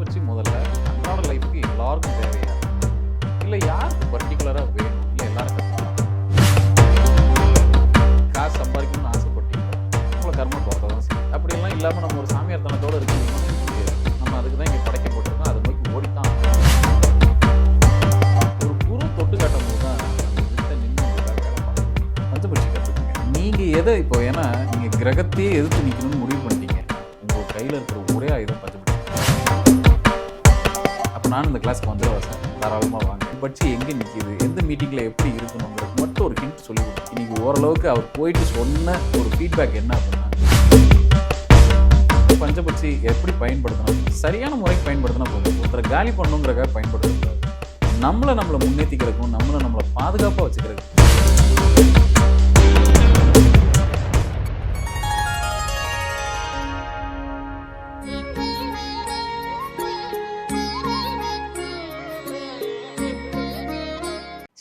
பச்சை முதல்ல அன்றாட லைஃப்க்கு எல்லாருக்கும் தேவையா? இல்லை யாருக்கு பர்டிகுலராக வேணும்? இல்லை எல்லாரும் கற்றுக்கலாம் காசு சம்பாதிக்கணும்னு ஆசைப்பட்டீங்க உங்களை கர்மம் போகிறத தான் சரி அப்படிலாம் இல்லாமல் நம்ம ஒரு சாமியார் தனத்தோடு இருக்கணும். நம்ம அதுக்கு தான் இங்கே படைக்கப்பட்டிருக்கோம் அது நோக்கி ஓடித்தான் ஒரு குரு தொட்டு காட்டும் போது தான் அந்த வித்தை நின்று பஞ்சபட்சி கற்றுக்குங்க நீங்கள் எதை இப்போ ஏன்னா நீங்கள் கிரகத்தையே எதிர்த்து நிற்கணும்னு முடிவு பண்ணிட்டீங்க. உங்கள் கையில் இருக்கிற ஒரே ஆயுதம் பஞ்சபட்சி நானும் இந்த கிளாஸ்க்கு வந்துடுவேன் சார் தாராளமாக வாங்க. பட்சி எங்கே நிற்கிது எந்த மீட்டிங்கில் எப்படி இருக்கணுங்கிறது மட்டும் ஒரு ஹிண்ட் சொல்லி கொடுங்க. இன்னைக்கு ஓரளவுக்கு அவர் போயிட்டு சொன்ன ஒரு ஃபீட்பேக் என்ன அப்படின்னா பஞ்சபட்சி எப்படி பயன்படுத்தணும்? சரியான முறைக்கு பயன்படுத்தினா போதும். ஒருத்தரை காலி பண்ணுங்கிறக்காக பயன்படுத்தக்கூடாது. நம்மளை நம்மளை முன்னேற்றிக்கிறதுக்கும் நம்மளை நம்மளை பாதுகாப்பாக வச்சுக்கிறதுக்கும்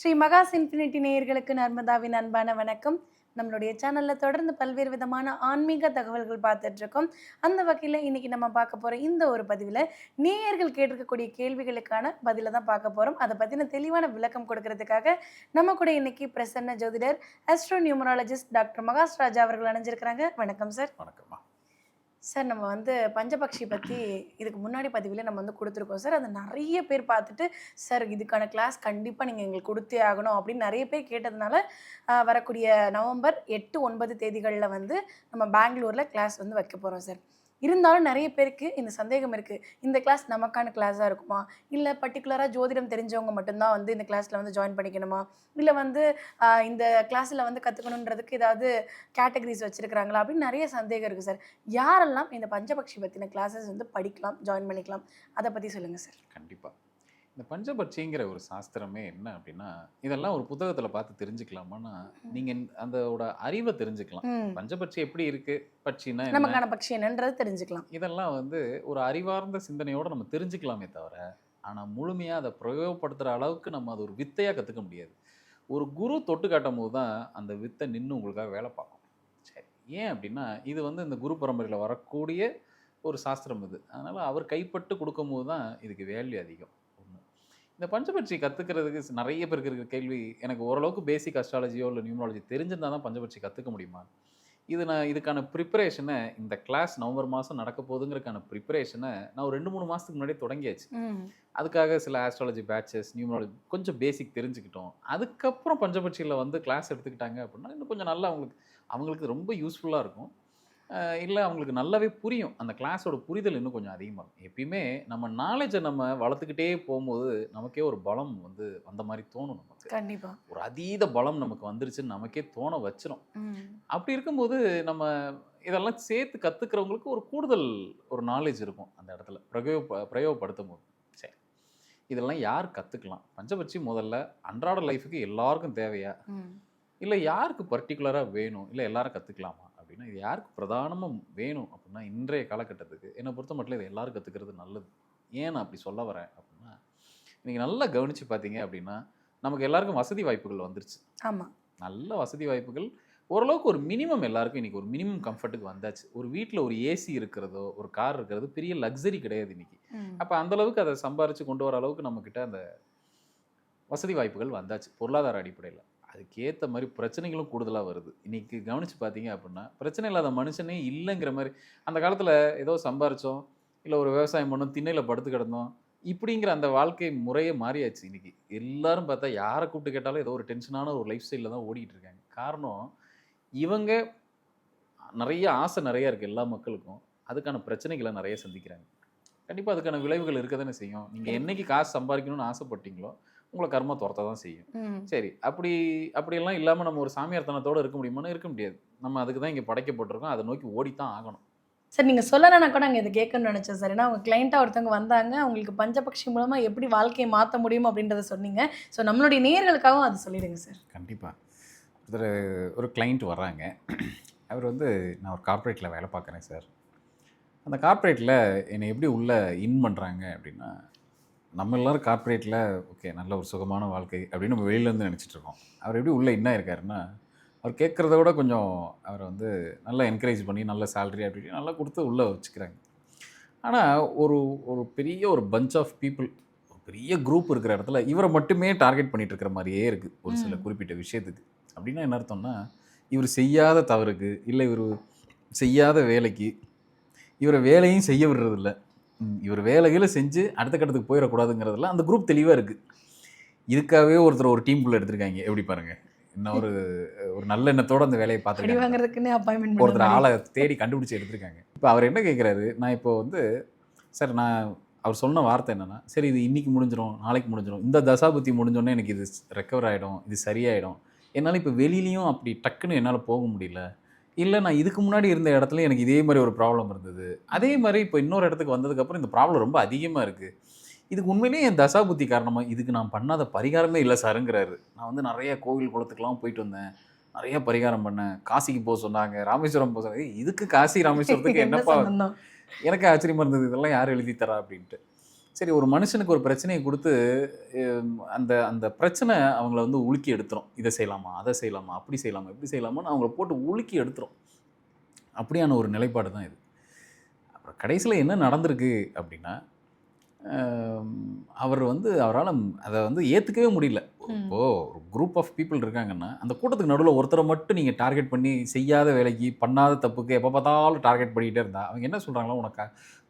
ஸ்ரீ மகாஸ் இன்ஃபினிட்டி நேயர்களுக்கு நர்மதாவின் அன்பான வணக்கம். நம்மளுடைய சேனலில் தொடர்ந்து பல்வேறு விதமான ஆன்மீக தகவல்கள் பார்த்துட்ருக்கோம். அந்த வகையில் இன்றைக்கி நம்ம பார்க்க போகிற இந்த ஒரு பதிவில் நேயர்கள் கேட்டிருக்கக்கூடிய கேள்விகளுக்கான பதிலை தான் பார்க்க போகிறோம் அதை பற்றின தெளிவான விளக்கம் கொடுக்கறதுக்காக நம்ம கூட இன்றைக்கி பிரசன்ன ஜோதிடர் astro numerologist doctor Mahas Raja அவர்கள் அணைஞ்சிருக்கிறாங்க. வணக்கம் சார். வணக்கம்மா. சார் நம்ம வந்து பஞ்சபக்ஷி பற்றி இதுக்கு முன்னாடி பதிவில் நம்ம வந்து கொடுத்துருக்கோம். சார் அது நிறைய பேர் பார்த்துட்டு சார் இதுக்கான கிளாஸ் கண்டிப்பாக நீங்கள் எங்களுக்கு கொடுத்தே ஆகணும். அப்படின்னு நிறைய பேர் கேட்டதுனால வரக்கூடிய நவம்பர் எட்டு ஒன்பது தேதிகளில் வந்து நம்ம பெங்களூரில் கிளாஸ் வந்து வைக்க போகிறோம் சார். இருந்தாலும் நிறைய பேருக்கு இந்த சந்தேகம் இருக்குது இந்த கிளாஸ் நமக்கான கிளாஸாக இருக்குமா? இல்லை பர்டிகுலராக ஜோதிடம் தெரிஞ்சவங்க மட்டும்தான் வந்து இந்த கிளாஸில் வந்து ஜாயின் பண்ணிக்கணுமா? இல்லை வந்து இந்த கிளாஸில் வந்து கற்றுக்கணுன்றதுக்கு ஏதாவது கேட்டகரிஸ் வச்சுருக்கிறாங்களா? அப்படின்னு நிறைய சந்தேகம் இருக்குது சார் யாரெல்லாம் இந்த பஞ்சபக்ஷி பற்றின கிளாஸஸ் வந்து படிக்கலாம் ஜாயின் பண்ணிக்கலாம்? அதை பற்றி சொல்லுங்கள் சார் கண்டிப்பாக இந்த பஞ்சபட்சிங்கிற ஒரு சாஸ்திரமே என்ன அப்படின்னா இதெல்லாம் ஒரு புத்தகத்தில் பார்த்து தெரிஞ்சுக்கலாமான்னா நீங்கள் அதோட அறிவை தெரிஞ்சுக்கலாம். பஞ்சபட்சி எப்படி இருக்கு? பட்சின்னா என்ன? நமக்கான பக்ஷி என்னன்றது தெரிஞ்சுக்கலாம். இதெல்லாம் வந்து ஒரு அறிவார்ந்த சிந்தனையோட நம்ம தெரிஞ்சுக்கலாமே தவிர ஆனால் முழுமையாக அதை பிரயோகப்படுத்துகிற அளவுக்கு நம்ம அது ஒரு வித்தையாக கற்றுக்க முடியாது. ஒரு குரு தொட்டு காட்டும் போது தான் அந்த வித்தை நின்று உங்களுக்காக வேலை பார்க்கும். சரி ஏன் அப்படின்னா இது வந்து இந்த குரு பரம்பரையில் வரக்கூடிய ஒரு சாஸ்திரம் இது. அதனால் அவர் கைப்பட்டு கொடுக்கும்போது தான் இதுக்கு வேல்யூ அதிகம். இந்த பஞ்சபட்சி கற்றுக்கிறதுக்கு நிறைய பேருக்கு இருக்கிற கேள்வி எனக்கு ஓரளவுக்கு பேசிக் அஸ்ட்ராலஜியோ இல்லை நியூமராலஜி தெரிஞ்சிருந்தா தான் பஞ்சபட்சி கற்றுக்க முடியுமா? இது நான் இதுக்கான ப்ரிப்பரேஷனை இந்த கிளாஸ் நவம்பர் மாதம் நடக்க போகுதுங்கிறதுக்கான ப்ரிப்பரேஷனை நான் ஒரு ரெண்டு மூணு மாதத்துக்கு முன்னாடியே தொடங்கியாச்சு. அதுக்காக சில ஆஸ்ட்ராலஜி பேட்சஸ் நியூமராலஜி கொஞ்சம் பேசிக் தெரிஞ்சுக்கிட்டோம். அதுக்கப்புறம் பஞ்சபட்சியில் வந்து கிளாஸ் எடுத்துக்கிட்டாங்க அப்படின்னா இன்னும் கொஞ்சம் நல்லா அவங்களுக்கு அவங்களுக்கு ரொம்ப யூஸ்ஃபுல்லாக இருக்கும். இல்லை அவங்களுக்கு நல்லாவே புரியும். அந்த கிளாஸோட புரிதல் இன்னும் கொஞ்சம் அதிகமாகும் எப்பயுமே நம்ம நாலேஜை நம்ம வளர்த்துக்கிட்டே போகும்போது நமக்கே ஒரு பலம் வந்து வந்த மாதிரி தோணும் நமக்கு. கண்டிப்பாக ஒரு அதீத பலம் நமக்கு வந்துருச்சுன்னு நமக்கே தோண வச்சிரும். ம். அப்படி இருக்கும்போது நம்ம இதெல்லாம் சேர்த்து கற்றுக்கிறவங்களுக்கு ஒரு கூடுதல் ஒரு நாலேஜ் இருக்கும் அந்த இடத்துல. பிரயோக பிரயோகப்படுத்தும் போது சரி. இதெல்லாம் யார் கற்றுக்கலாம் பஞ்சபட்சி முதல்ல அன்றாட லைஃபுக்கு எல்லாருக்கும் தேவையா? இல்லை யாருக்கு பர்டிகுலராக வேணும்? இல்லை எல்லாரும் கற்றுக்கலாமா அப்படின்னா இது யாருக்கு பிரதானமாக வேணும் அப்படின்னா இன்றைய காலகட்டத்துக்கு. என்னை பொறுத்த மட்டும் இது எல்லாரும் கற்றுக்கிறது நல்லது. ஏன் நான் அப்படி சொல்ல வரேன் அப்படின்னா நீங்கள் நல்லா கவனித்து பார்த்தீங்க அப்படின்னா நமக்கு எல்லாருக்கும் வசதி வாய்ப்புகள் வந்துருச்சு. ஆமாம் நல்ல வசதி வாய்ப்புகள். ஓரளவுக்கு ஒரு மினிமம் எல்லாருக்கும் இன்னைக்கு ஒரு மினிமம் கம்ஃபர்ட்டுக்கு வந்தாச்சு. ஒரு வீட்டில் ஒரு ஏசி இருக்கிறதோ ஒரு கார் இருக்கிறது பெரிய லக்ஸரி கிடையாது இன்னைக்கு. அப்போ அந்த அளவுக்கு அதை சம்பாரித்து கொண்டு வர அளவுக்கு நம்மக்கிட்ட அந்த வசதி வாய்ப்புகள் வந்தாச்சு. பொருளாதார அடிப்படையில். அதுக்கேற்ற மாதிரி பிரச்சனைகளும் கூடுதலாக வருது. இன்னைக்கு கவனித்து பார்த்தீங்க அப்படின்னா பிரச்சனை இல்லாத மனுஷனே இல்லைங்கிற மாதிரி அந்த காலத்தில் ஏதோ சம்பாரிச்சோம் இல்லை ஒரு விவசாயம் பண்ணோம் திண்ணையில் படுத்து கிடந்தோம் இப்படிங்கிற அந்த வாழ்க்கை முறையே மாறியாச்சு இன்னைக்கு. எல்லாரும் பார்த்தா யாரை கூப்பிட்டு கேட்டாலும் ஏதோ ஒரு டென்ஷனான ஒரு லைஃப் ஸ்டைலில் தான் ஓடிட்டு இருக்காங்க. காரணம் இவங்க நிறைய ஆசை நிறைய இருக்குது எல்லா மக்களுக்கும். அதுக்கான பிரச்சனைகளை நிறைய சந்திக்கிறாங்க. கண்டிப்பாக அதுக்கான விளைவுகள் இருக்க தானே செய்யும் நீங்கள் என்னைக்கு காசு சம்பாதிக்கணும்னு ஆசைப்பட்டீங்களோ உங்களை கர்ம துரத்த தான் செய்யும். ம். சரி அப்படி அப்படியெல்லாம் இல்லாமல் நம்ம ஒரு சாமியார்த்தனத்தோடு இருக்க முடியுமான்னு இருக்க முடியாது. நம்ம அதுக்கு தான் இங்கே படைக்கப்பட்டிருக்கோம். அதை நோக்கி ஓடித்தான் ஆகணும். சார் நீங்கள் சொல்லலைன்னா கூட நாங்கள் இதை கேட்கணும்னு நினச்சோம் சார். ஏன்னா அவங்க கிளைண்ட்டாக ஒருத்தவங்க வந்தாங்க அவங்களுக்கு பஞ்சபக்ஷி மூலமாக எப்படி வாழ்க்கையை மாற்ற முடியும் அப்படின்றத சொன்னீங்க. ஸோ நம்மளுடைய நேயர்களுக்காகவும் அது சொல்லிடுங்க சார். கண்டிப்பாக ஒருத்தர் ஒரு கிளைண்ட் வர்றாங்க. அவர் வந்து நான் ஒரு கார்ப்பரேட்டில் வேலை பார்க்குறேன் சார். அந்த கார்ப்பரேட்டில் என்னை எப்படி உள்ளே இன் பண்ணுறாங்க அப்படின்னா நம்ம எல்லாரும் கார்ப்பரேட்டில் ஓகே நல்ல ஒரு சுகமான வாழ்க்கை அப்படின்னு நம்ம வெளியிலேருந்து நினச்சிட்டு இருக்கோம். அவர் எப்படி உள்ளே என்ன இருக்காருன்னா அவர் கேட்குறத விட கொஞ்சம் அவரை வந்து நல்லா என்கரேஜ் பண்ணி நல்ல சேலரி அப்படி இப்படி நல்லா கொடுத்து உள்ளே வச்சுக்கிறாங்க. ஆனால் ஒரு ஒரு பெரிய ஒரு பஞ்ச் ஆஃப் பீப்புள் ஒரு பெரிய குரூப் இருக்கிற இடத்துல இவரை மட்டுமே டார்கெட் பண்ணிட்டு இருக்கிற மாதிரியே இருக்குது ஒரு சில. குறிப்பிட்ட விஷயத்துக்கு. அப்படின்னா என்ன அர்த்தம்னா இவர் செய்யாத தவறுக்கு இல்லை இவர் செய்யாத வேலைக்கு இவரை வேலையும் செய்ய விடுறதில்ல. இவர் வேலைகளை செஞ்சு அடுத்த கட்டத்துக்கு போயிடக்கூடாதுங்கிறதுல அந்த குரூப் தெளிவாக இருக்குது இதுக்காகவே ஒருத்தர் ஒரு டீமுக்குள்ளே எடுத்திருக்காங்க. எப்படி பாருங்க? இன்னும் ஒரு ஒரு நல்ல எண்ணத்தோட அந்த வேலையை வாங்குறதுக்குன்னு அப்பாயின்மெண்ட் ஒருத்தர் ஆளை தேடி கண்டுபிடிச்சு எடுத்திருக்காங்க. இப்போ அவர் என்ன கேட்குறாரு நான் இப்போ வந்து சார் நான் அவர் சொன்ன வார்த்தை என்னன்னா சரி இது இன்னைக்கு முடிஞ்சிடும் நாளைக்கு முடிஞ்சிடும் இந்த தசாபுத்தி முடிஞ்சோடனே எனக்கு இது ரெக்கவர் ஆகிடும் இது சரியாயிடும். என்னால் இப்போ வெளியிலையும் அப்படி டக்குன்னு என்னால் போக முடியல. இல்லை நான் இதுக்கு முன்னாடி இருந்த இடத்துல எனக்கு இதே மாதிரி ஒரு ப்ராப்ளம் இருந்தது. அதே மாதிரி இப்போ இன்னொரு இடத்துக்கு வந்ததுக்கப்புறம் இந்த ப்ராப்ளம் ரொம்ப அதிகமாக இருக்குது இதுக்கு உண்மையிலேயே என் தசாபுத்தி காரணமாக இதுக்கு நான் பண்ணாத பரிகாரமே இல்லை சாருங்கிறாரு. நான் வந்து நிறைய கோவில் குளத்துக்குலாம் போயிட்டு வந்தேன். நிறைய பரிகாரம் பண்ணேன். காசிக்கு போக சொன்னாங்க. ராமேஸ்வரம் போக சொன்னாங்க. இதுக்கு காசி ராமேஸ்வரத்துக்கு என்ன என்னப்பா? எனக்கு ஆச்சரியமா இருந்தது இதெல்லாம் யார் எழுதி தரா? அப்படின்ட்டு. சரி ஒரு மனுஷனுக்கு ஒரு பிரச்சனையை கொடுத்து அந்த அந்த பிரச்சனை அவங்கள வந்து உலுக்கி எடுத்துரும். இதை செய்யலாமா அதை செய்யலாமா அப்படி செய்யலாமா இப்படி செய்யலாமான்னு அவங்கள போட்டு உலுக்கி எடுத்துரும். அப்படியான ஒரு நிலைப்பாடு தான் இது. அப்புறம் கடைசியில் என்ன நடந்திருக்கு அப்படின்னா அவர் வந்து அவரால் அதை வந்து ஏற்றுக்கவே முடியல. இப்போது ஒரு குரூப் ஆஃப் பீப்புள் இருக்காங்கன்னா அந்த கூட்டத்துக்கு நடுவில் ஒருத்தரை மட்டும் நீங்கள் டார்கெட் பண்ணி செய்யாத வேலைக்கு பண்ணாத தப்புக்கு எப்போ பார்த்தாலும் டார்கெட் பண்ணிக்கிட்டே இருந்தா அவங்க என்ன சொல்கிறாங்களோ உனக்கு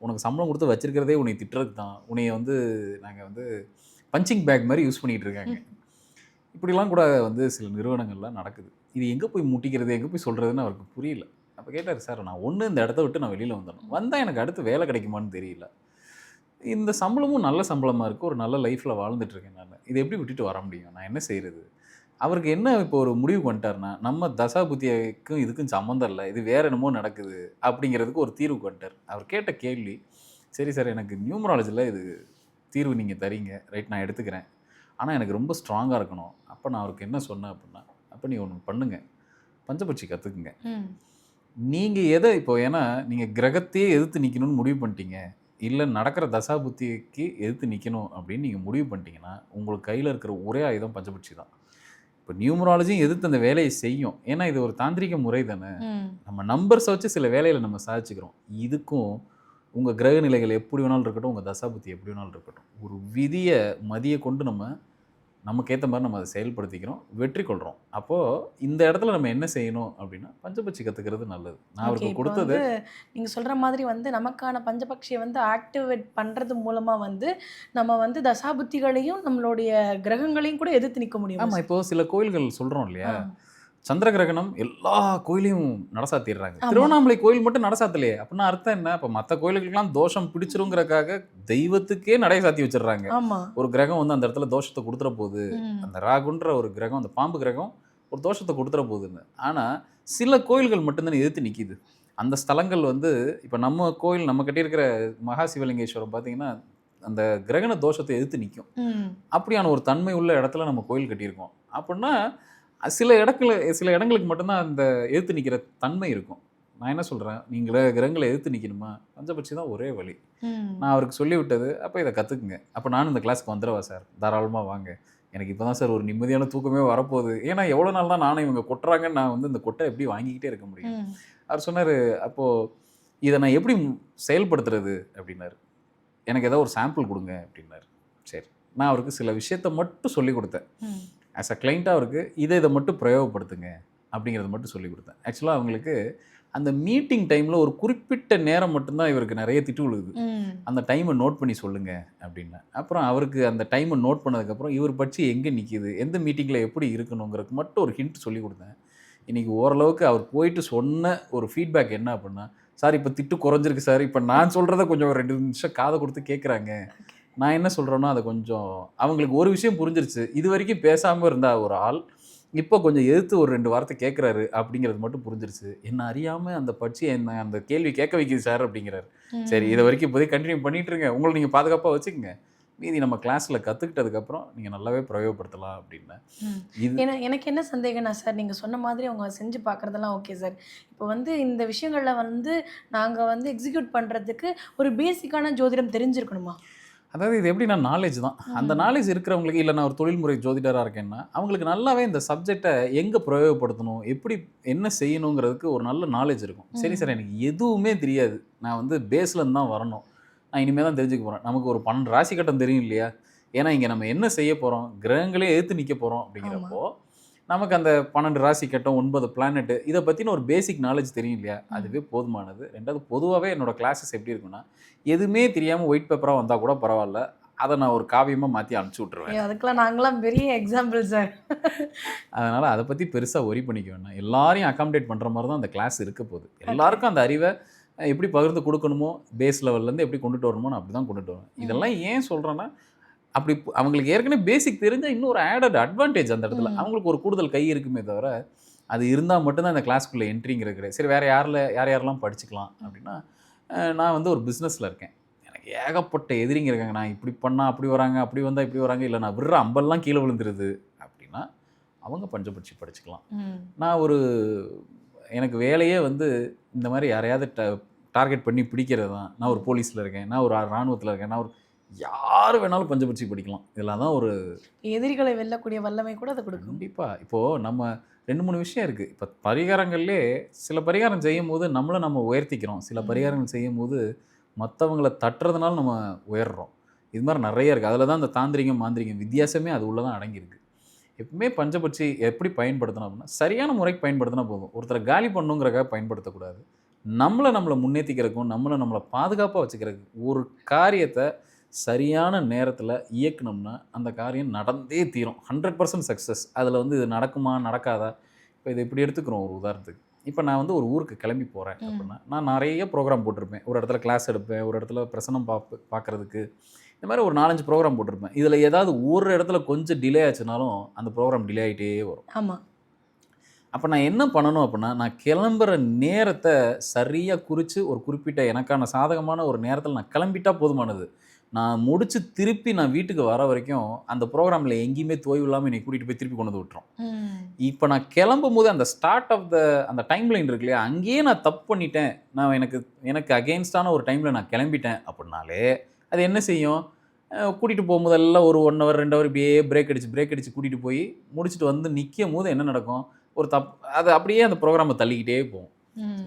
உனக்கு சம்பளம் கொடுத்து வச்சிருக்கிறதே உன்னை திட்டுறதுக்கு தான். உன்னைய வந்து நாங்கள் வந்து பஞ்சிங் பேக் மாதிரி யூஸ் பண்ணிகிட்டு இருக்காங்க. இப்படிலாம் கூட வந்து சில நிறுவனங்கள்லாம் நடக்குது. இது எங்கே போய் முட்டிக்கிறது எங்கே போய் சொல்கிறதுன்னு அவருக்கு புரியல. அப்போ கேட்டார் சார் நான் ஒன்று இந்த இடத்த விட்டு நான் வெளியில் வந்துடணும். வந்தால் எனக்கு அடுத்து வேலை கிடைக்குமான்னு தெரியல. இந்த சம்பளமும் நல்ல சம்பளமாக இருக்குது ஒரு நல்ல லைஃப்பில் வாழ்ந்துட்டு இருக்கேன் நான். இதை எப்படி விட்டுட்டு வர முடியும்? நான் என்ன செய்கிறது அவருக்கு என்ன இப்போ ஒரு முடிவுக்கு வந்துட்டார்னா நம்ம தசா புத்தியக்கும் இதுக்கும் சம்மந்தம் இல்லை. இது வேற என்னமோ நடக்குது அப்படிங்கிறதுக்கு ஒரு தீர்வுக்கு வந்துட்டார் அவர் கேட்ட கேள்வி சரி சார் எனக்கு நியூமராலஜியில் இது தீர்வு நீங்கள் தரீங்க. ரைட் நான் எடுத்துக்கிறேன். ஆனால் எனக்கு ரொம்ப ஸ்ட்ராங்காக இருக்கணும். அப்போ நான் அவருக்கு என்ன சொன்னேன் அப்படின்னா அப்போ நீ ஒன்று பண்ணுங்க. பஞ்சபட்சி கற்றுக்குங்க. நீங்கள் எதை இப்போ ஏன்னா நீங்கள் கிரகத்தையே எதிர்த்து நிற்கணும்னு முடிவு பண்ணிட்டீங்க. இல்லை நடக்கிற தசா புத்திக்கு எதிர்த்து நிற்கணும் அப்படின்னு நீங்கள் முடிவு பண்ணிட்டீங்கன்னா உங்களுக்கு கையில் இருக்கிற ஒரே ஆயுதம் பஞ்சபட்சி தான். இப்போ நியூமராலஜியும் எதிர்த்து அந்த வேலையை செய்யும். ஏன்னா இது ஒரு தாந்திரிக முறை தானே. நம்ம நம்பர்ஸை வச்சு சில வேலைகளை நம்ம சாதிச்சுக்கிறோம். இதுக்கும் உங்கள் கிரக நிலைகள் எப்படி வேணாலும் இருக்கட்டும் உங்கள் தசாபுத்தி எப்படி வேணாலும் இருக்கட்டும். ஒரு விதியை மதியை கொண்டு நம்ம நமக்கு ஏற்ற மாதிரி நம்ம அதை செயல்படுத்திக்கிறோம் வெற்றி கொள்கிறோம் அப்போது இந்த இடத்துல நம்ம என்ன செய்யணும் அப்படின்னா பஞ்சபட்சி கற்றுக்கிறது நல்லது. நான் அவருக்கு கொடுத்தது வந்து நீங்க சொல்ற மாதிரி வந்து நமக்கான பஞ்சபக்ஷியை வந்து ஆக்டிவேட் பண்றது மூலமா வந்து நம்ம வந்து தசாபுத்திகளையும் நம்மளுடைய கிரகங்களையும் கூட எதிர்த்து நிக்க முடியும். ஆமாம் இப்போ சில கோயில்கள் சொல்கிறோம் இல்லையா? சந்திர கிரகணம் எல்லா கோயிலையும் நடசாத்திடுறாங்க. திருவண்ணாமலை கோயில் மட்டும் நடசாத்தலையே அப்படின்னா அர்த்தம் என்ன? இப்போ மற்ற கோயிலுக்கெல்லாம் தோஷம் பிடிச்சிருங்கிறக்காக தெய்வத்துக்கே நடை சாத்தி வச்சிடுறாங்க. ஒரு கிரகம் வந்து அந்த இடத்துல தோஷத்தை கொடுத்துற போகுது. அந்த ராகுன்ற ஒரு கிரகம் அந்த பாம்பு கிரகம் ஒரு தோஷத்தை கொடுத்துற போகுதுன்னு. ஆனால் சில கோயில்கள் மட்டும்தானே எதிர்த்து நிற்கிது அந்த ஸ்தலங்கள் வந்து இப்போ நம்ம கோயில் நம்ம கட்டியிருக்கிற மகா சிவலிங்கேஸ்வரம் பார்த்தீங்கன்னா அந்த கிரகண தோஷத்தை எதிர்த்து நிற்கும். அப்படியான ஒரு தன்மை உள்ள இடத்துல நம்ம கோயில் கட்டியிருக்கோம். அப்படின்னா சில இடத்துல சில இடங்களுக்கு மட்டும்தான் அந்த எதிர்த்து நிற்கிற தன்மை இருக்கும். நான் என்ன சொல்கிறேன் நீங்கள் கிரகங்களை எதிர்த்து நிற்கணுமா பஞ்சபட்சி தான் ஒரே வழி. நான் அவருக்கு சொல்லி விட்டது அப்போ இதை கற்றுக்குங்க அப்போ நானும் இந்த கிளாஸ்க்கு வந்துடுவா சார் தாராளமாக வாங்க. எனக்கு இப்போ தான் சார் ஒரு நிம்மதியான தூக்கமே வரப்போகுது. ஏன்னா எவ்வளோ நாள் தான் நானும் இவங்க கொட்டுறாங்கன்னு நான் வந்து இந்த கொட்டை எப்படி வாங்கிக்கிட்டே இருக்க முடியும். அவர் சொன்னார் அப்போது இதை நான் எப்படி செயல்படுத்துறது? அப்படின்னாரு. எனக்கு ஏதோ ஒரு சாம்பிள் கொடுங்க. அப்படின்னாரு. சரி. நான் அவருக்கு சில விஷயத்த மட்டும் சொல்லி கொடுத்தேன். ஆஸ் அ கிளைண்ட்டாக அவருக்கு இதை இதை மட்டும் பிரயோகப்படுத்துங்க அப்படிங்கிறத மட்டும் சொல்லி கொடுத்தேன். ஆக்சுவலாக அவங்களுக்கு அந்த மீட்டிங் டைமில் ஒரு குறிப்பிட்ட நேரம் மட்டும்தான் இவருக்கு நிறைய திட்டு விழுகுது. அந்த டைமை நோட் பண்ணி சொல்லுங்க அப்படின்னு அப்புறம் அவருக்கு அந்த டைமை நோட் பண்ணதுக்கப்புறம் இவர் பட்சி எங்கே நிற்கிது எந்த மீட்டிங்கில் எப்படி இருக்கணுங்கிறதுக்கு மட்டும் ஒரு ஹிண்ட் சொல்லி கொடுத்தேன். இன்றைக்கி ஓரளவுக்கு அவர் போயிட்டு சொன்ன ஒரு ஃபீட்பேக் என்ன அப்படின்னா சார் இப்போ திட்டு குறைஞ்சிருக்கு சார். இப்போ நான் சொல்கிறத கொஞ்சம் ரெண்டு நிமிஷம் காதை கொடுத்து கேட்குறாங்க நான் என்ன சொல்கிறேனோ அதை கொஞ்சம் அவங்களுக்கு ஒரு விஷயம் புரிஞ்சிருச்சு. இது வரைக்கும் பேசாமல் இருந்த ஒரு ஆள் இப்போ கொஞ்சம் எதிர்த்து ஒரு ரெண்டு வார்த்தை கேட்குறாரு அப்படிங்கிறது மட்டும் புரிஞ்சிருச்சு. என்ன அறியாமல் அந்த பட்சி என்ன அந்த கேள்வி கேட்க வைக்குது சார் அப்படிங்கிறாரு. சரி இதை வரைக்கும் இப்போதைக்கு கண்டினியூ பண்ணிட்டு இருங்க. உங்களை நீங்கள் பாதுகாப்பாக வச்சுக்கோங்க. மீதி நம்ம கிளாஸில் கற்றுக்கிட்டதுக்கப்புறம் நீங்கள் நல்லாவே பிரயோகப்படுத்தலாம் அப்படின்னேன் ம். இது ஏன்னா எனக்கு என்ன சந்தேகம்னா சார் நீங்கள் சொன்ன மாதிரி அவங்க செஞ்சு பார்க்குறதெல்லாம் ஓகே சார். இப்போ வந்து இந்த விஷயங்களில் வந்து நாங்கள் வந்து எக்ஸிக்யூட் பண்ணுறதுக்கு ஒரு பேசிக்கான ஜோதிடம் தெரிஞ்சிருக்கணுமா? அதாவது இது எப்படின்னா நாலேஜ் தான். அந்த. நாலேஜ் இருக்கிறவங்களுக்கு இல்லை நான் ஒரு தொழில்முறை ஜோதிடராக இருக்கேன்னா அவங்களுக்கு நல்லாவே இந்த சப்ஜெக்டை எங்கே பிரயோகப்படுத்தணும் எப்படி என்ன செய்யணுங்கிறதுக்கு ஒரு நல்ல நாலேஜ் இருக்கும். சரி. சார் எனக்கு எதுவுமே தெரியாது. நான் வந்து பேஸ்லேருந்து தான் வரணும். நான் இனிமேல் தான் தெரிஞ்சுக்க போகிறேன் நமக்கு ஒரு பன்னெண்டு ராசி கட்டம் தெரியும் இல்லையா? ஏன்னா இங்கே நம்ம என்ன செய்ய போகிறோம் கிரகங்களே எதிர்த்து நிற்க போகிறோம் அப்படிங்கிறப்போ நமக்கு அந்த பன்னெண்டு ராசி கட்டம் ஒன்பது பிளானெட்டு இதை பற்றின ஒரு பேசிக் நாலேஜ் தெரியும் இல்லையா? அதுவே போதுமானது. ரெண்டாவது பொதுவாகவே என்னோட கிளாஸஸ் எப்படி இருக்குன்னா எதுவுமே தெரியாமல் ஒயிட் பேப்பராக வந்தால் கூட பரவாயில்ல. அதை நான் ஒரு காவியமாக மாற்றி அனுப்பிச்சி விட்ருவேன் அதுக்கெல்லாம் நாங்களாம் பெரிய எக்ஸாம்பிள் சார் அதனால் அதை பற்றி பெருசாக ஒரி பண்ணிக்க வேண்டாம். எல்லாரையும் அகாமடேட் பண்ணுற மாதிரி தான் அந்த கிளாஸ் இருக்க போகுது. எல்லாருக்கும் அந்த அறிவை எப்படி பகிர்ந்து கொடுக்கணுமோ பேஸ் லெவல்லேருந்து எப்படி கொண்டுட்டு வரணுமோ நான் அப்படி தான் கொண்டுட்டு வரேன் இதெல்லாம் ஏன் சொல்கிறேன்னா அப்படி அவங்களுக்கு ஏற்கனவே பேசிக் தெரிஞ்சால் இன்னொரு ஆடட் அட்வான்டேஜ் அந்த இடத்துல. அவங்களுக்கு ஒரு கூடுதல் கை இருக்குமே தவிர அது இருந்தால் மட்டும்தான் இந்த கிளாஸ்க்குள்ளே என்ட்ரிங்கிறது கிடையாது. சரி வேறு யாரில் யார் யாரெல்லாம் படிச்சுக்கலாம் அப்படின்னா நான் வந்து ஒரு பிஸ்னஸில் இருக்கேன். எனக்கு ஏகப்பட்ட எதிரிங்க இருக்காங்க. நான் இப்படி பண்ணால் அப்படி வராங்க அப்படி வந்தால் இப்படி வராங்க. இல்லை நான் விடுற அம்பெல்லாம் கீழே விழுந்துருது அப்படின்னா அவங்க பஞ்சபட்சி படிச்சுக்கலாம். நான் ஒரு எனக்கு வேலையே வந்து இந்த மாதிரி யாரையாவது ட டார்கெட் பண்ணி பிடிக்கிறது தான் நான் ஒரு போலீஸில் இருக்கேன். நான் ஒரு இராணுவத்தில் இருக்கேன். நான் ஒரு யார் வேணாலும் பஞ்சபட்சி படிக்கலாம். இதெல்லாம் தான் ஒரு எதிரிகளை வெல்லக்கூடிய வல்லமை கூட அதை கொடுக்கும். கண்டிப்பாக இப்போது நம்ம ரெண்டு மூணு விஷயம் இருக்குது இப்போ பரிகாரங்கள்லே சில பரிகாரம் செய்யும் போது நம்மளை நம்ம உயர்த்திக்கிறோம். சில. பரிகாரங்கள் செய்யும் போது மற்றவங்களை தட்டுறதுனால நம்ம உயர்றோம். இது மாதிரி நிறைய இருக்குது அதில் தான் இந்த தாந்திரிகம் மாந்திரிகம் வித்தியாசமே அது உள்ளே தான் அடங்கியிருக்கு. எப்பவுமே பஞ்சபட்சி எப்படி பயன்படுத்தணும் அப்படின்னா சரியான முறைக்கு பயன்படுத்தினா போதும். ஒருத்தரை காலி பண்ணுங்கிறக்காக பயன்படுத்தக்கூடாது. நம்மளை நம்மளை முன்னேற்றிக்கிறதுக்கும் நம்மளை நம்மளை பாதுகாப்பாக வச்சுக்கிறதுக்கு ஒரு காரியத்தை சரியான நேரத்தில் இயக்குனோம்னா அந்த காரியம் நடந்தே தீரும். ஹண்ட்ரட் பர்சன்ட் சக்ஸஸ் அதில் வந்து இது நடக்குமா நடக்காதா? இப்போ இது இப்படி எடுத்துக்கிறோம் ஒரு உதாரணத்துக்கு. இப்போ நான் வந்து ஒரு ஊருக்கு கிளம்பி போகிறேன். அப்படின்னா நான் நிறைய ப்ரோக்ராம் போட்டிருப்பேன். ஒரு இடத்துல கிளாஸ் எடுப்பேன் ஒரு இடத்துல பிரசனம் பார்ப்பு பார்க்குறதுக்கு இந்த மாதிரி ஒரு நாலஞ்சு ப்ரோக்ராம் போட்டிருப்பேன். இதில் ஏதாவது ஒரு இடத்துல கொஞ்சம் டிலே ஆச்சுனாலும் அந்த ப்ரோக்ராம் டிலே ஆகிட்டே வரும். ஆமா. அப்போ நான் என்ன பண்ணணும் அப்படின்னா நான் கிளம்புற நேரத்தை சரியாக குறித்து ஒரு குறிப்பிட்ட எனக்கான சாதகமான ஒரு நேரத்தில் நான் கிளம்பிட்டா போதுமானது. நான் முடிச்சு திருப்பி நான் வீட்டுக்கு வர வரைக்கும் அந்த ப்ரோக்ராமில் எங்கேயுமே தோய்வு இல்லாமல் என்னை கூட்டிகிட்டு போய் திருப்பி கொண்டு வந்து விட்டுரும். இப்போ நான் கிளம்பும் போது அந்த ஸ்டார்ட் ஆஃப் த அந்த டைம் லைன் இருக்கு இல்லையா அங்கேயே நான் தப்பு பண்ணிட்டேன். நான் எனக்கு எனக்கு அகெயின்ஸ்டான ஒரு டைமில் நான் கிளம்பிட்டேன் அப்படின்னாலே அது என்ன செய்யும்? கூட்டிகிட்டு போகும்போதெல்லாம் ஒரு ஒன் ஹவர் ரெண்டு ஹவர் இப்படியே பிரேக் அடிச்சு பிரேக் அடிச்சு கூட்டிகிட்டு போய் முடிச்சுட்டு வந்து நிற்கும் போது என்ன நடக்கும்? ஒரு தப் அது அப்படியே அந்த ப்ரோக்ராமை தள்ளிக்கிட்டே போகும்.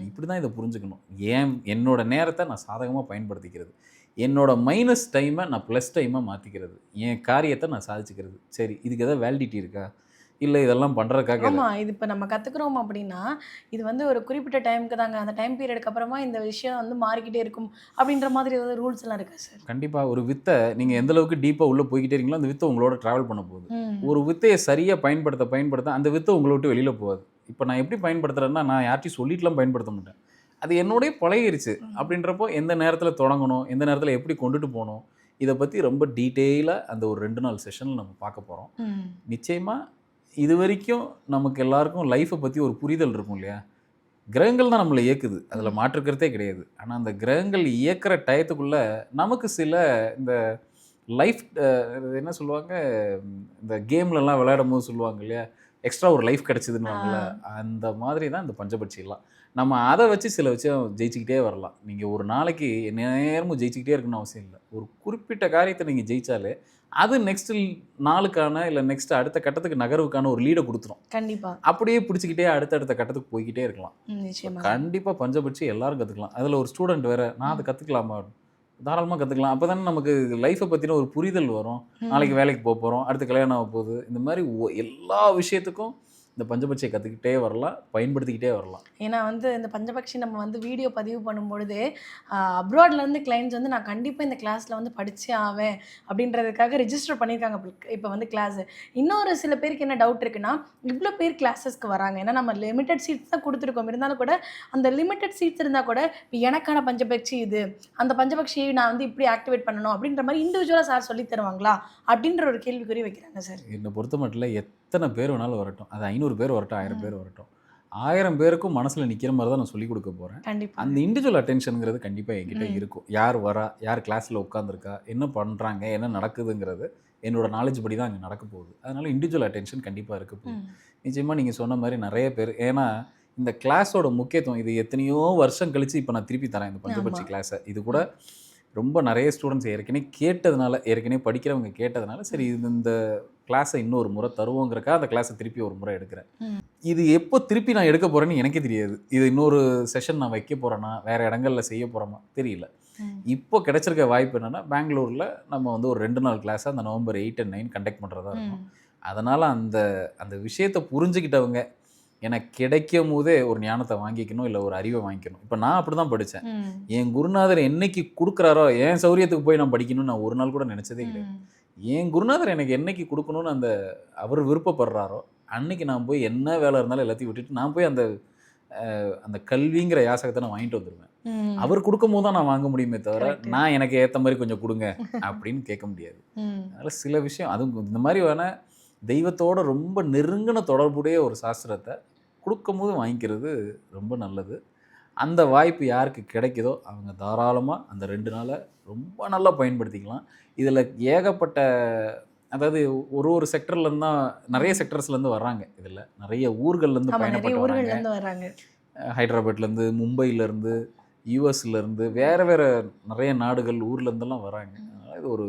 இப்படி தான் இதை புரிஞ்சுக்கணும். ஏன் என்னோட நேரத்தை நான் சாதகமாக பயன்படுத்திக்கிறது. என்னோட மைனஸ் டைமை நான் ப்ளஸ் டைமாக மாற்றிக்கிறது என் காரியத்தை நான் சாதிச்சுக்கிறது. சரி இதுக்கு எதாவது வேலிடிட்டி இருக்கா? இல்லை இதெல்லாம் பண்ணுறதுக்காக ஆமா இது இப்போ நம்ம கத்துக்கிறோம் அப்படின்னா இது வந்து ஒரு குறிப்பிட்ட டைமுக்கு தாங்க. அந்த டைம் பீரியடுக்கு அப்புறமா இந்த விஷயம் வந்து மாறிக்கிட்டே இருக்கும் அப்படின்ற மாதிரி ஏதாவது ரூல்ஸ் எல்லாம் இருக்கா சார் கண்டிப்பாக ஒரு வித்தை நீங்கள் எந்த அளவுக்கு டீப்பாக உள்ளே போய்கிட்டே இருக்கீங்களோ அந்த வித்தை உங்களோட ட்ராவல் பண்ண போகுது. ஒரு வித்தையை சரியாக பயன்படுத்த பயன்படுத்த அந்த வித்தை உங்களை விட்டு வெளியில் போகாது. இப்போ நான் எப்படி பயன்படுத்துறேன்னா நான் யார்ட்டையும் சொல்லிட்டுலாம் பயன்படுத்த மாட்டேன். அது என்னோடய பழகிருச்சு. அப்படின்றப்போ எந்த நேரத்தில் தொடங்கணும் எந்த நேரத்தில் எப்படி கொண்டுட்டு போகணும் இதை பற்றி ரொம்ப டீட்டெயிலாக அந்த ஒரு ரெண்டு நாள் செஷனில் நம்ம பார்க்க போகிறோம். நிச்சயமாக இது வரைக்கும் நமக்கு எல்லாருக்கும் லைஃப்பை பற்றி ஒரு புரிதல் இருக்கும் இல்லையா? கிரகங்கள் தான் நம்மளை இயக்குது. அதில் மாற்றுக்கிறதே கிடையாது. ஆனால் அந்த கிரகங்கள் இயக்குற டயத்துக்குள்ளே நமக்கு சில இந்த லைஃப் என்ன சொல்லுவாங்க? இந்த கேம்லலாம் விளையாடும் போது சொல்லுவாங்க இல்லையா? எக்ஸ்ட்ரா ஒரு லைஃப் கிடச்சிதுன்னுவாங்கல்ல? அந்த மாதிரி தான் இந்த பஞ்சபட்சியெல்லாம். நம்ம அதை வச்சு சில விஷயம் ஜெயிச்சுக்கிட்டே வரலாம். நீங்கள் ஒரு நாளைக்கு நேரமும் ஜெயிச்சுக்கிட்டே இருக்கணும்னு அவசியம் இல்லை. ஒரு குறிப்பிட்ட காரியத்தை நீங்கள் ஜெயிச்சாலே அது நெக்ஸ்ட் நாளுக்கான இல்லை நெக்ஸ்ட் அடுத்த கட்டத்துக்கு நகர்வுக்கான ஒரு லீடை கொடுத்துரும். கண்டிப்பா. அப்படியே பிடிச்சிக்கிட்டே அடுத்தடுத்த கட்டத்துக்கு போய்கிட்டே இருக்கலாம். கண்டிப்பாக பஞ்சபட்சி எல்லாரும் கற்றுக்கலாம் அதில் ஒரு ஸ்டூடெண்ட் வேற நான் அதை கற்றுக்கலாமா தாராளமாக கற்றுக்கலாம் அப்போ தானே நமக்கு லைஃப்பை பற்றின ஒரு புரிதல் வரும். நாளைக்கு வேலைக்கு போக போகிறோம் அடுத்து கல்யாணம் ஆக போகுது. இந்த மாதிரி எல்லா விஷயத்துக்கும் இந்த பஞ்சபட்சியை கற்றுக்கிட்டே வரலாம் பயன்படுத்திக்கிட்டே வரலாம். ஏன்னா வந்து இந்த பஞ்சபக்ஷி நம்ம வந்து வீடியோ பதிவு பண்ணும்பொழுது அப்ராட்லேருந்து கிளைண்ட்ஸ் வந்து நான் கண்டிப்பாக இந்த கிளாஸில் வந்து படிச்சே ஆவேன் அப்படின்றதுக்காக ரெஜிஸ்டர் பண்ணியிருக்காங்க இப்போ வந்து கிளாஸ் இன்னொரு சில பேருக்கு என்ன டவுட் இருக்குன்னா இவ்வளோ பேர் கிளாஸஸ்க்கு வராங்க. ஏன்னா நம்ம லிமிட்டட் சீட்ஸ் தான் கொடுத்துருக்கோம். இருந்தாலும் கூட அந்த லிமிட்டட் சீட்ஸ் இருந்தால் கூட இப்போ எனக்கான பஞ்சபக்ஷி இது. அந்த பஞ்சபக்ஷியை நான் வந்து இப்படி ஆக்டிவேட் பண்ணணும் அப்படின்ற மாதிரி இண்டிவிஜுவலாக சார் சொல்லி தருவாங்களா? அப்படின்ற ஒரு கேள்விக்குறி வைக்கிறாங்க சார் என்னை பொறுத்த மட்டும் எத்தனை பேர் வேணாலும் வரட்டும். அது ஐநூறு பேர் வரட்டும் ஆயிரம். பேர் வரட்டும். ஆயிரம் பேருக்கும் மனசில் நிற்கிற மாதிரி தான் நான் சொல்லிக் கொடுக்க போகிறேன் கண்டிப்பாக அந்த இண்டிவிஜுவல் அட்டென்ஷனுங்கிறது கண்டிப்பாக என்கிட்ட. இருக்கும். யார் வரா யார் கிளாஸில் உட்காந்துருக்கா என்ன பண்ணுறாங்க என்ன நடக்குதுங்கிறது என்னோட நாலேஜ் படி தான் அங்கே நடக்க போகுது. அதனால இண்டிவிஜுவல் அட்டென்ஷன் கண்டிப்பாக இருக்க போகுது. நிச்சயமாக நீங்கள் சொன்ன மாதிரி நிறைய பேர் ஏன்னா இந்த கிளாஸோட முக்கியத்துவம் இது எத்தனையோ வருஷம் கழிச்சு இப்போ நான் திருப்பி தரேன் இந்த பஞ்சபட்சி. கிளாஸை இது கூட ரொம்ப நிறைய ஸ்டூடெண்ட்ஸ் ஏற்கனவே கேட்டதுனால ஏற்கனவே படிக்கிறவங்க கேட்டதுனால சரி இது இந்த கிளாஸை இன்னொரு முறை தருவோங்கிறக்கா அந்த கிளாஸை திருப்பி ஒரு முறை எடுக்கிறேன். இது எப்போ திருப்பி நான் எடுக்க போறேன்னு எனக்கே தெரியாது இது இன்னொரு செஷன் நான் வைக்க போறேனா வேற இடங்கள்ல செய்ய போறோமா தெரியல. இப்போ கிடைச்சிருக்க வாய்ப்பு என்னன்னா பெங்களூர்ல நம்ம வந்து ஒரு ரெண்டு நாள் கிளாஸ் அந்த November eight and nine conduct பண்றதா இருக்கும். அதனால அந்த அந்த விஷயத்தை புரிஞ்சுக்கிட்டவங்க எனக்கு கிடைக்கும் போதே ஒரு ஞானத்தை வாங்கிக்கணும் இல்லை ஒரு அறிவை வாங்கிக்கணும் இப்போ நான் அப்படி தான் படித்தேன். என் குருநாதர் என்னைக்கு கொடுக்குறாரோ என் சௌரியத்துக்கு போய் நான் படிக்கணும்னு நான் ஒரு நாள் கூட நினச்சதே கிடையாது. என் குருநாதர் எனக்கு என்னைக்கு கொடுக்கணும்னு அந்த அவர் விருப்பப்படுறாரோ அன்னைக்கு நான் போய் என்ன வேலை இருந்தாலும் எல்லாத்தையும் விட்டுட்டு நான் போய் அந்த அஹ், அந்த கல்விங்கிற யாசகத்தை நான் வாங்கிட்டு வந்துடுவேன். அவர் கொடுக்கும் போது தான் நான் வாங்க முடியுமே தவிர. நான் எனக்கு ஏற்ற மாதிரி கொஞ்சம் கொடுங்க அப்படின்னு கேட்க முடியாது. அதனால் சில விஷயம் அதுவும் இந்த மாதிரி வேணா தெய்வத்தோட ரொம்ப நெருங்கின தொடர்புடைய ஒரு சாஸ்திரத்தை கொடுக்கும் போது வாங்கிக்கிறது ரொம்ப நல்லது. அந்த வாய்ப்பு யாருக்கு கிடைக்குதோ அவங்க தாராளமாக அந்த ரெண்டு நாளை ரொம்ப நல்லா பயன்படுத்திக்கலாம். இதில் ஏகப்பட்ட அதாவது ஒரு ஒரு செக்டர்லேருந்து தான் நிறைய செக்டர்ஸ்லேருந்து வர்றாங்க இதில். நிறைய ஊர்கள்லேருந்து பயணப்பட்டு வராங்க. ஹைதராபாத்லேருந்து மும்பையிலேருந்து யூஎஸ்லேருந்து வேறு வேறு நிறைய நாடுகள் ஊர்லேருந்தெல்லாம் வராங்க. அதனால் இது ஒரு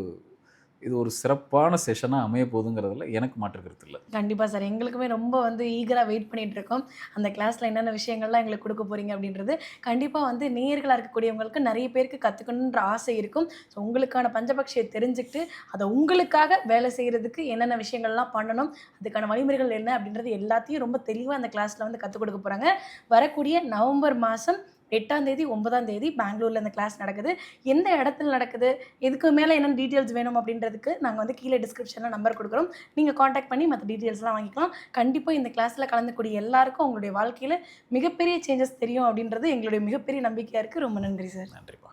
இது ஒரு சிறப்பான செஷனாக அமைய போகுதுங்கிறதுல எனக்கு மாற்று கருத்து இல்லை. கண்டிப்பாக சார். எங்களுக்குமே ரொம்ப வந்து ஈகராக வெயிட் பண்ணிட்டு இருக்கோம். அந்த கிளாஸில் என்னென்ன விஷயங்கள்லாம் எங்களுக்கு கொடுக்க போகிறீங்க அப்படின்றது கண்டிப்பாக வந்து நேர்களாக இருக்கக்கூடியவங்களுக்கு நிறைய பேருக்கு கற்றுக்கணுன்ற ஆசை இருக்கும். ஸோ உங்களுக்கான பஞ்சபக்ஷியை தெரிஞ்சுக்கிட்டு அதை உங்களுக்காக வேலை செய்கிறதுக்கு என்னென்ன விஷயங்கள்லாம் பண்ணணும் அதுக்கான வழிமுறைகள் என்ன அப்படின்றது எல்லாத்தையும் ரொம்ப தெளிவாக அந்த கிளாஸில் வந்து கற்றுக் கொடுக்க போகிறாங்க வரக்கூடிய நவம்பர் மாதம் எட்டாம் தேதி ஒன்பதாம் தேதி பெங்களூர்ல இந்த கிளாஸ் நடக்குது. எந்த இடத்துல நடக்குது? இதுக்கு மேலே என்னென்ன டீட்டெயில்ஸ் வேணும் அப்படின்றதுக்கு நாங்கள் வந்து கீழே டிஸ்கிரிப்ஷனில் நம்பர் கொடுக்குறோம். நீங்கள் காண்டாக்ட் பண்ணி மற்ற டீட்டெயில்ஸ்லாம் வாங்கிக்கலாம். கண்டிப்பாக இந்த கிளாஸில் கலந்துக்கூடிய எல்லாருக்கும் அவங்களுடைய வாழ்க்கையில் மிகப்பெரிய சேஞ்சஸ் தெரியும் அப்படின்றது எங்களுடைய மிகப்பெரிய நம்பிக்கையாக இருக்குது ரொம்ப நன்றி சார் நன்றிப்பா.